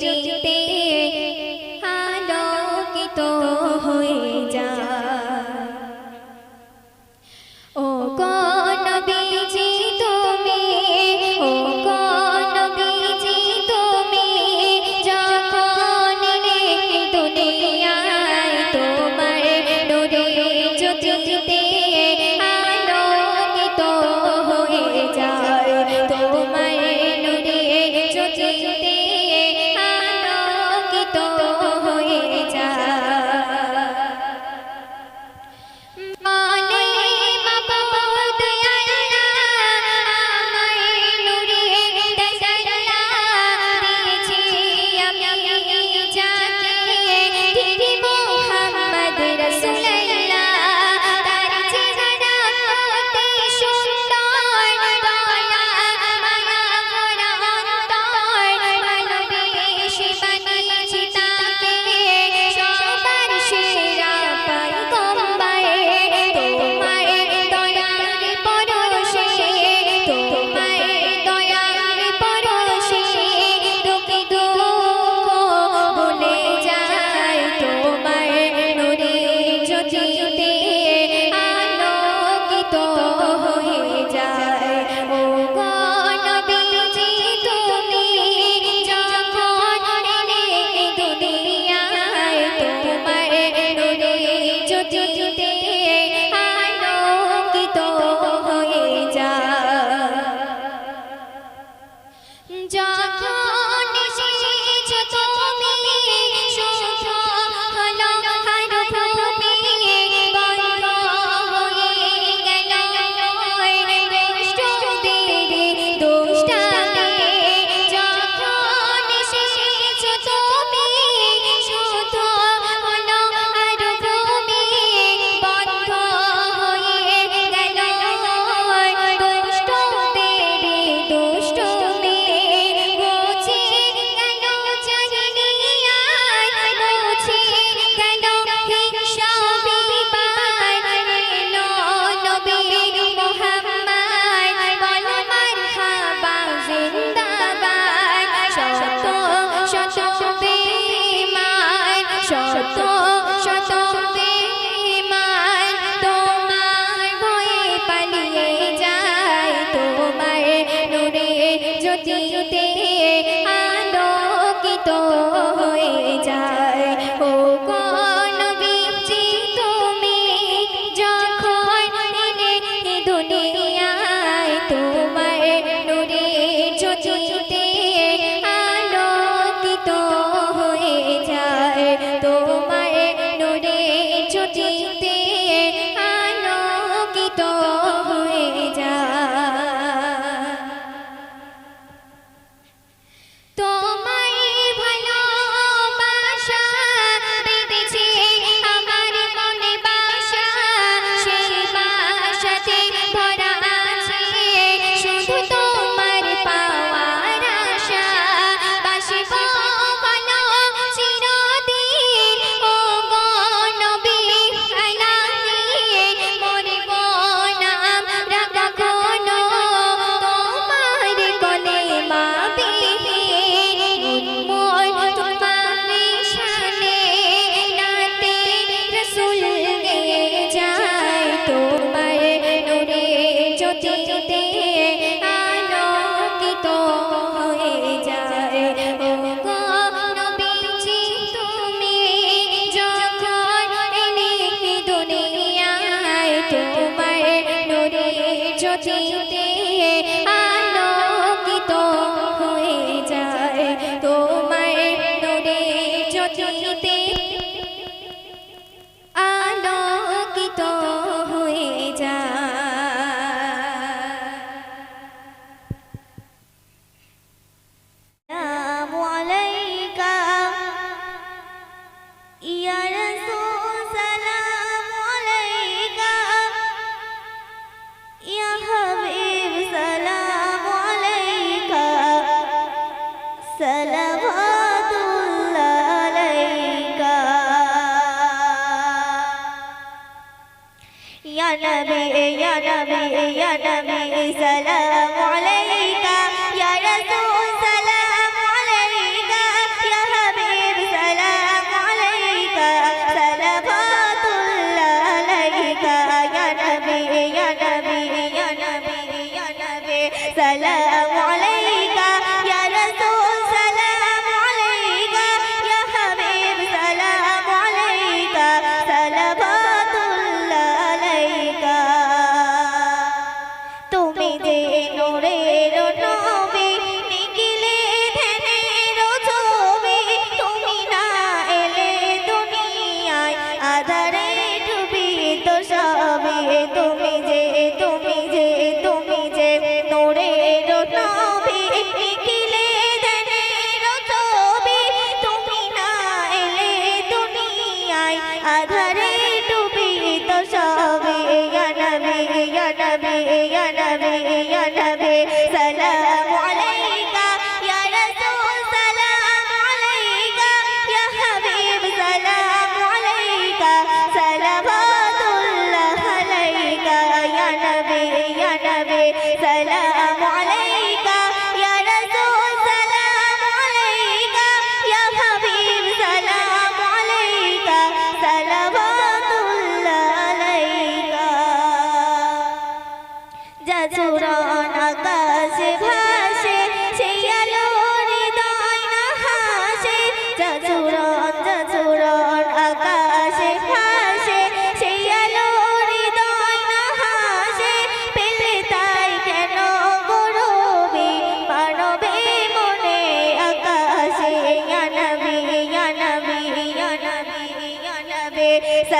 duty জ্যোতিতে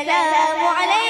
السلام عليكم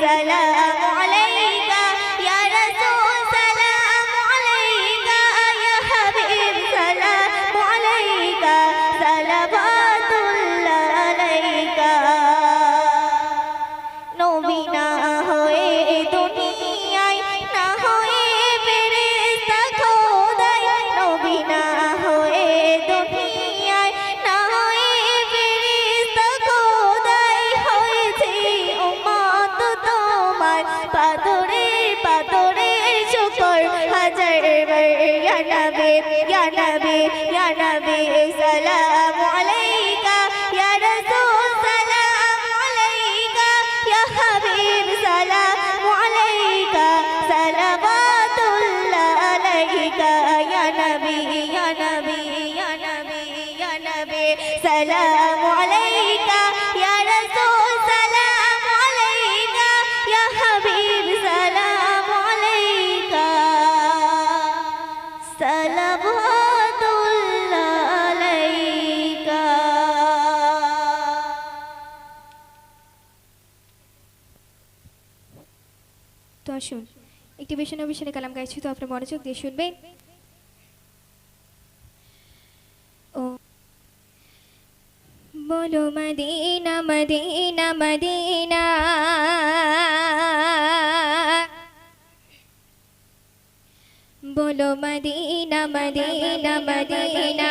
सला লাগবে আসুন। একটি বিষয় অভিষেকে কালাম গাইছি, তো আপনার মনোযোগ দিয়ে শুনবেন। ও। বলো মদিনা মদিনা মদিনা। বলো Medina Medina Medina.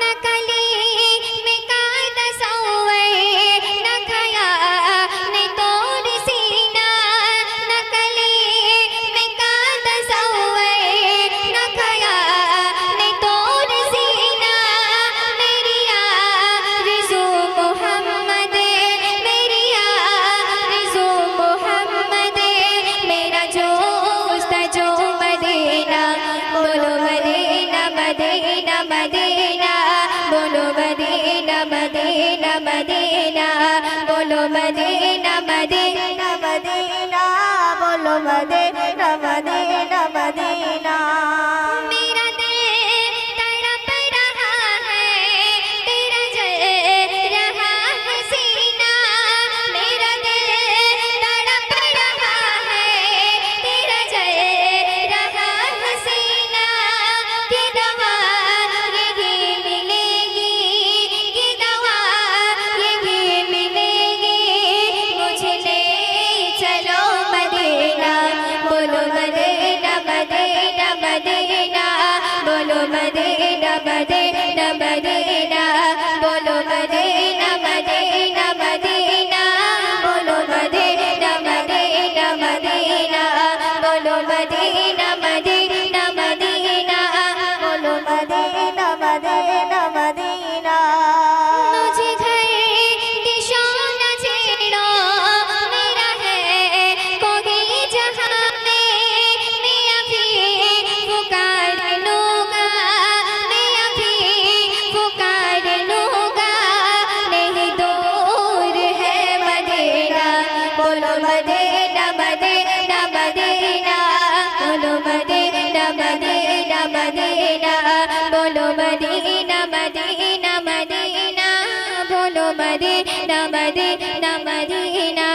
Medina Medina Medina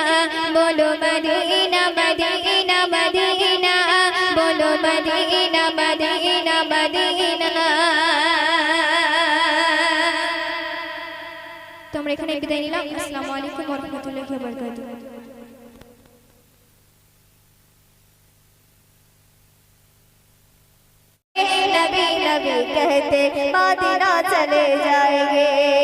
बोलो मदीना मदीना मदीना बोलो मदीना मदीना मदीना তোমরা এখানে বিদায় নিলাম আসসালামু আলাইকুম ওয়া রাহমাতুল্লাহি ওয়া বারাকাতুহু नबी नबी कहते मदीना चले जाएंगे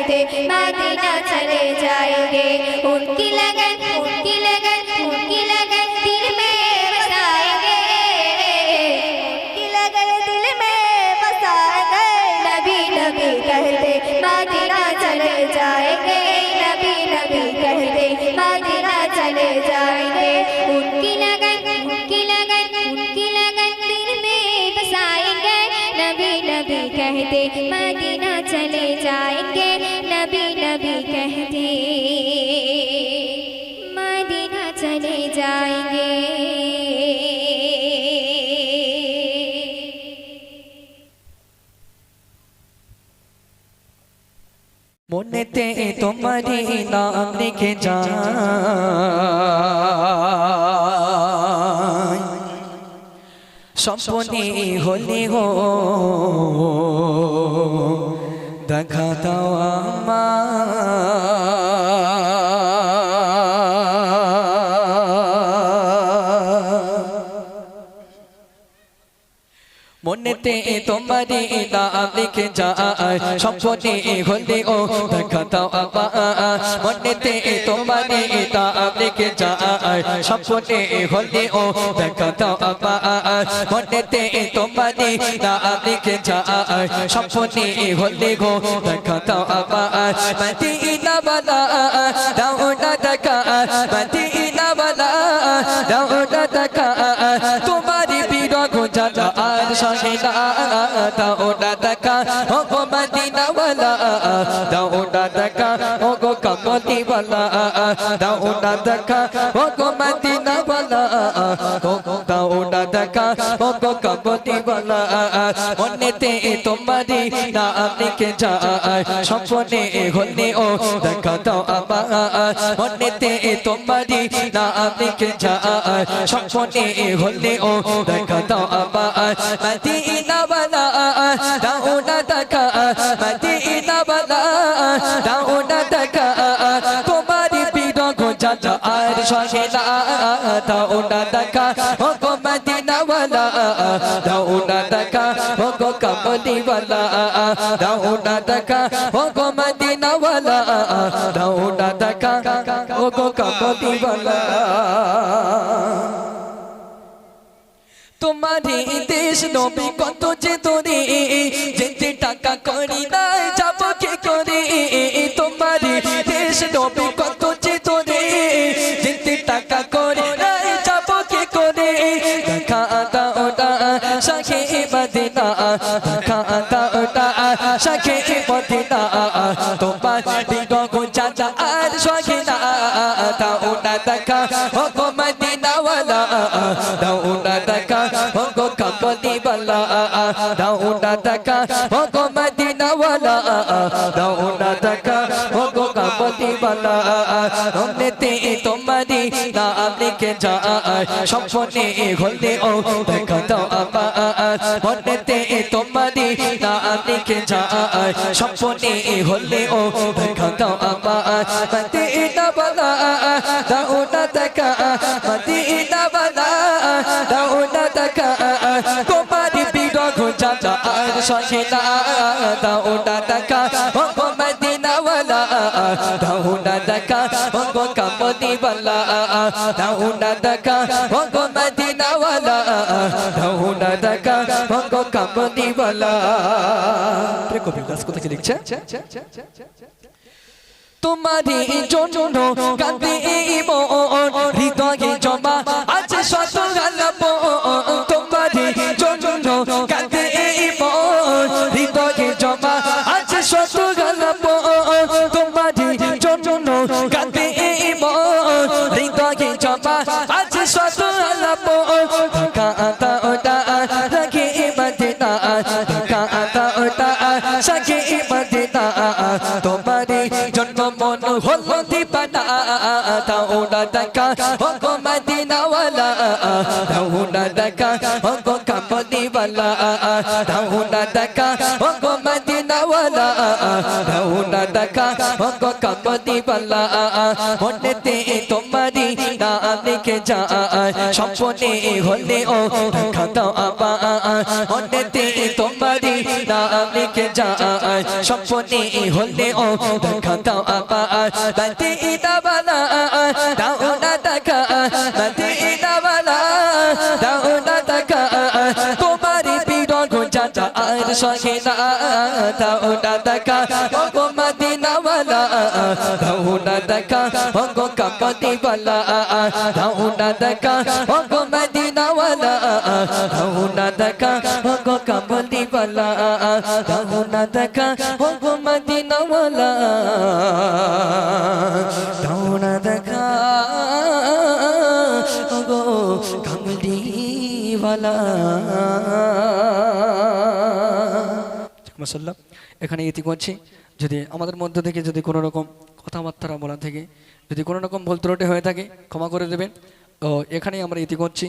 नबी कहते मदीना चले जाएंगे उनकी लगन उनकी মনেতে তোমারি নাম লিখে যা স্বপ্নে হলে হো দেখা দাও আমার মনেতে তোমারি নাম লিখে যায়, স্বপ্নে হলে ও দেখা দাও আমার মনেতে তোমারি নাম লিখে যায়, স্বপ্নে হলে ও দেখা দাও আমার মনেতে তোমারি নাম লিখে যায়, স্বপ্নে হলে দেখা দাও আমার মদিনা বালা আর সঙ্গে না দাও না দেখা ও মদিনা বালা দাও গো কমতি বালা, দাও না দেখা ও গো মদিনা বালা, দাও না দেখা ও গো কমতি বালা, মনেতে তোমারি নাম লিখে যায়, স্বপ্নে হলে ও দেখা দাও আমার, মনেতে তোমারি নাম লিখে যায়, স্বপ্নে হলে ও দেখা দাও আমার, মদিনা বালা, দাও না সহে না দাও না দেখা ও গো মদিনা বালা দাও না দেখা ও গো কমলি বালা দাও না দেখা ও গো মদিনা বালা দাও না দেখা ও গো কমলি বালা তোমারি দেশ নবী কত যে তোরে যেতে টাকা করি না দাও না শাখে মদিনা তোমার বিগহ চাচা আর শাখে না দাও না দেখা ও গো মদিনা ওয়ালা দাও দেখা ও গো কমলি বালা দাও না দেখা ও গো মদিনাওয়ালা দাও না দেখা ও গো কামতিওয়ালা রমনেতে তোমারি নাম লিখে যায় স্বপ্নে হলে ও দেখা দাও আমার যায় স্বপ্নে হলে ও দাও আমার। মদিনা বালা, দাও না দেখা। মদিনা বালা, দাও না দেখা। তোমারি বিরহ যাতা আর সহিনা দাও না দেখা। ও গো মদিনা ওয়ালা দাও না দেখা। ও গো কামনি ওয়ালা দাও না দেখা। ও মদিনা ওয়ালা দাও না দেখা ও গো কামনি ওয়ালা কবি দাস, কোথায় লিখছে? তোমারি জন্য জমা দেখা হগো মদিনাওয়ালা দেখা দাও না দেখা হগো মদিনাওয়ালা দেখা হগো কামদিওয়ালা মনেতে তোমারি নাম লিখে যায় হলে ও দেখা দাও মনেতে তোমারি নাম লিখে যায় হলে ও দেখা দাও মদিনা যাতা আর সহে না দাও না দেখা ও মদিনা বালা দাও না দেখা ও গো কামতি বালা দাও না দেখা ও গো মদিনা বালা দাও না দেখা ও গো কামতি বালা দাও না দেখা ও গো মদিনা বালা দাও না দেখা মাসাল্লাহ এখানে ইতি করছি। যদি আমাদের মধ্যে থেকে যদি কোনো রকম কথাবার্তা বলা থেকে, যদি কোনো রকম ভুল ত্রুটি হয়ে থাকে, ক্ষমা করে দেবেন। ও এখানেই আমরা ইতি করছি।